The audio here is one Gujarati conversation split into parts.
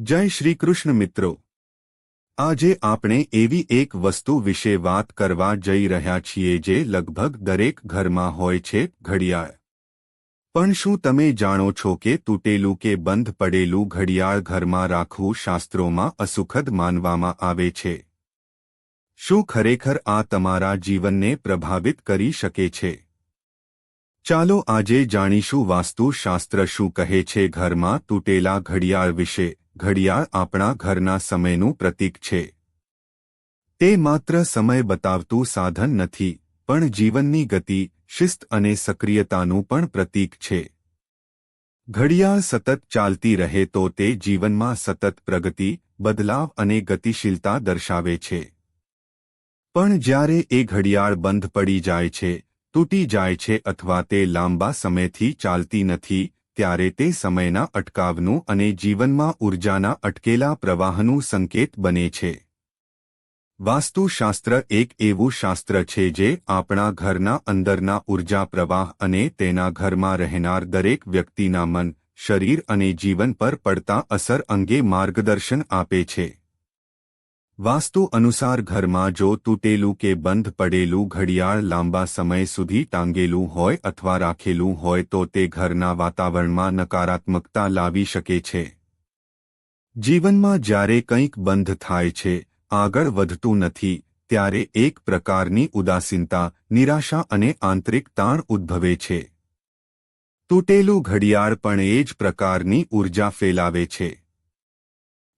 જય શ્રી કૃષ્ણ મિત્રો. આજે આપણે એવી એક વસ્તુ વિશે વાત કરવા જઈ રહ્યા છીએ જે લગભગ દરેક ઘરમાં હોય છે, ઘડિયાળ. પણ શું તમે જાણો છો કે તૂટેલું કે બંધ પડેલું ઘડિયાળ ઘરમાં રાખવું શાસ્ત્રોમાં અસુખદ માનવામાં આવે છે? શું ખરેખર આ તમારા જીવનને પ્રભાવિત કરી શકે છે? ચાલો આજે જાણીશું વાસ્તુશાસ્ત્ર શું કહે છે ઘરમાં તૂટેલા ઘડિયાળ વિશે. ઘડિયાળ આપણા ઘરના સમયનું પ્રતીક છે. તે માત્ર સમય બતાવતું સાધન નથી, પણ જીવનની ગતિ, શિસ્ત અને સક્રિયતાનું પણ પ્રતીક છે. ઘડિયાળ સતત ચાલતી રહે તો તે જીવનમાં સતત પ્રગતિ, બદલાવ અને ગતિશીલતા દર્શાવે છે. પણ જ્યારે એ ઘડિયાળ બંધ પડી જાય છે, તૂટી જાય છે અથવા તે લાંબા સમયથી ચાલતી નથી ત્યારે તે સમયના અટકાવનું અને જીવનમાં ઊર્જાના અટકેલા પ્રવાહનું સંકેત બને છે. વાસ્તુશાસ્ત્ર એક એવું શાસ્ત્ર છે જે આપણા ઘરના અંદરના ઊર્જા પ્રવાહ અને તેના ઘરમાં રહેનાર દરેક વ્યક્તિના મન, શરીર અને જીવન પર પડતા અસર અંગે માર્ગદર્શન આપે છે. વાસ્તુ અનુસાર ઘરમાં જો તૂટેલું કે બંધ પડેલું ઘડિયાળ લાંબા સમય સુધી ટાંગેલું હોય અથવા રાખેલું હોય તો તે ઘરના વાતાવરણમાં નકારાત્મકતા લાવી શકે છે. જીવનમાં જ્યારે કંઈક બંધ થાય છે, આગળ વધતું નથી, ત્યારે એક પ્રકારની ઉદાસીનતા, નિરાશા અને આંતરિક તાણ ઉદ્ભવે છે. તૂટેલું ઘડિયાળ પણ એ જ પ્રકારની ઊર્જા ફેલાવે છે.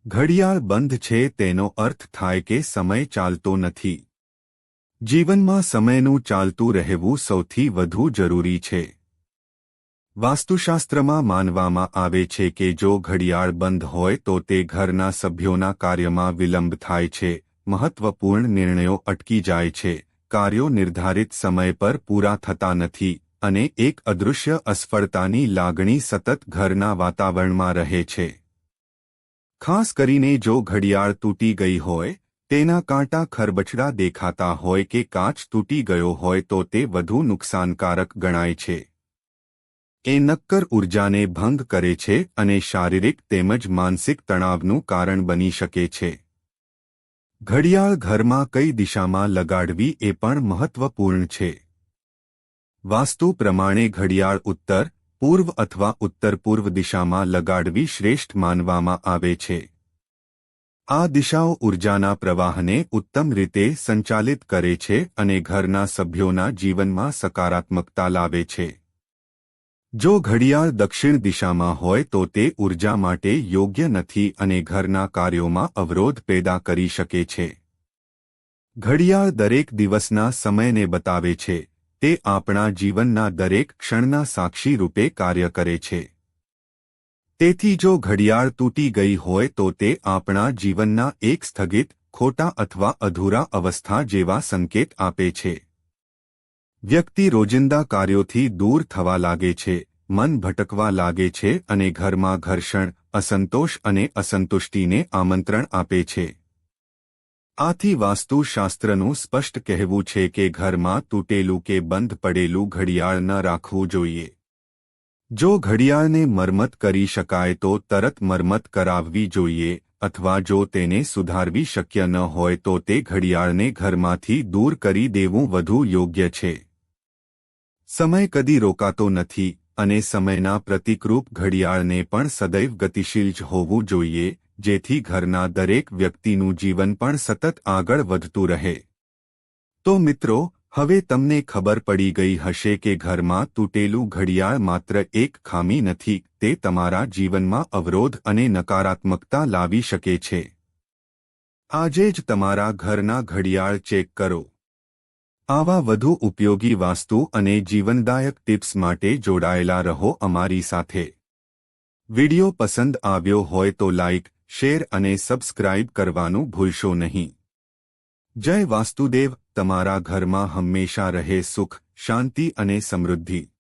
ઘડિયાળ બંધ છે તેનો અર્થ થાય કે સમય ચાલતો નથી. જીવનમાં સમયનું ચાલતું રહેવું સૌથી વધુ જરૂરી છે. વાસ્તુશાસ્ત્રમાં માનવામાં આવે છે કે જો ઘડિયાળ બંધ હોય તો તે ઘરના સભ્યોના કાર્યમાં વિલંબ થાય છે, મહત્વપૂર્ણ નિર્ણયો અટકી જાય છે, કાર્યો નિર્ધારિત સમય પર પૂરા થતા નથી, અને એક અદૃશ્ય અસફળતાની લાગણી સતત ઘરના વાતાવરણમાં રહે છે. ખાસ કરીને જો ઘડિયાળ તૂટી ગઈ હોય, તેના કાંટા ખરબચડા દેખાતા હોય કે કાચ તૂટી ગયો હોય તો તે વધુ નુકસાનકારક ગણાય છે. એ નક્કર ઊર્જાને ભંગ કરે છે અને શારીરિક તેમજ માનસિક તણાવનું કારણ બની શકે છે. ઘડિયાળ ઘરમાં કઈ દિશામાં લગાડવી એ પણ મહત્વપૂર્ણ છે. વાસ્તુ પ્રમાણે ઘડિયાળ ઉત્તર પૂર્વ અથવા ઉત્તર પૂર્વ દિશામાં લગાડવી શ્રેષ્ઠ માનવામાં આવે છે. આ દિશાઓ ઊર્જાના પ્રવાહને ઉત્તમ રીતે સંચાલિત કરે છે અને ઘરના સભ્યોના જીવનમાં સકારાત્મકતા લાવે છે. જો ઘડિયાળ દક્ષિણ દિશામાં હોય તો તે ઊર્જા માટે યોગ્ય નથી અને ઘરના કાર્યોમાં અવરોધ પેદા કરી શકે છે. ઘડિયાળ દરેક દિવસના સમયને બતાવે છે. તે આપણા જીવનના દરેક ક્ષણના સાક્ષી રૂપે કાર્ય કરે છે. તેથી જો ઘડિયાળ તૂટી ગઈ હોય તો તે આપણા જીવનના એક સ્થગિત, ખોટા અથવા અધૂરા અવસ્થા જેવા સંકેત આપે છે. વ્યક્તિ રોજિંદા કાર્યોથી દૂર થવા લાગે છે, મન ભટકવા લાગે છે અને ઘરમાં ઘર્ષણ, અસંતોષ અને અસંતુષ્ટિને આમંત્રણ આપે છે. આથી વાસ્તુશાસ્ત્રનું સ્પષ્ટ કહેવું છે કે ઘરમાં તૂટેલું કે બંધ પડેલું ઘડિયાળ ન રાખવું જોઈએ. જો ઘડિયાળને મરમત કરી શકાય તો તરત મરમત કરાવવી જોઈએ, અથવા જો તેને સુધારવી શક્ય ન હોય તો તે ઘડિયાળને ઘરમાંથી દૂર કરી દેવું વધુ યોગ્ય છે. સમય કદી રોકાતો નથી, અને સમયના પ્રતિકરૂપ ઘડિયાળને પણ સદૈવ ગતિશીલ જ હોવું જોઈએ જેથી ઘરના દરેક વ્યક્તિનું જીવન પણ સતત આગળ વધતું રહે. તો મિત્રો, હવે તમને ખબર પડી ગઈ હશે કે ઘરમાં તૂટેલું ઘડિયાળ માત્ર એક ખામી નથી, તે તમારા જીવનમાં અવરોધ અને નકારાત્મકતા લાવી શકે છે. આજે જ તમારા ઘરના ઘડિયાળ ચેક કરો. આવા વધુ ઉપયોગી વાસ્તુ અને જીવનદાયક ટિપ્સ માટે જોડાયેલા રહો અમારી સાથે. વિડિયો પસંદ આવ્યો હોય તો લાઇક શેર અને સબસ્ક્રાઇબ કરવાનું ભૂલશો નહીં. જય વાસ્તુદેવ તમારા ઘરમાં હંમેશા રહે સુખ, શાંતિ અને સમૃદ્ધિ.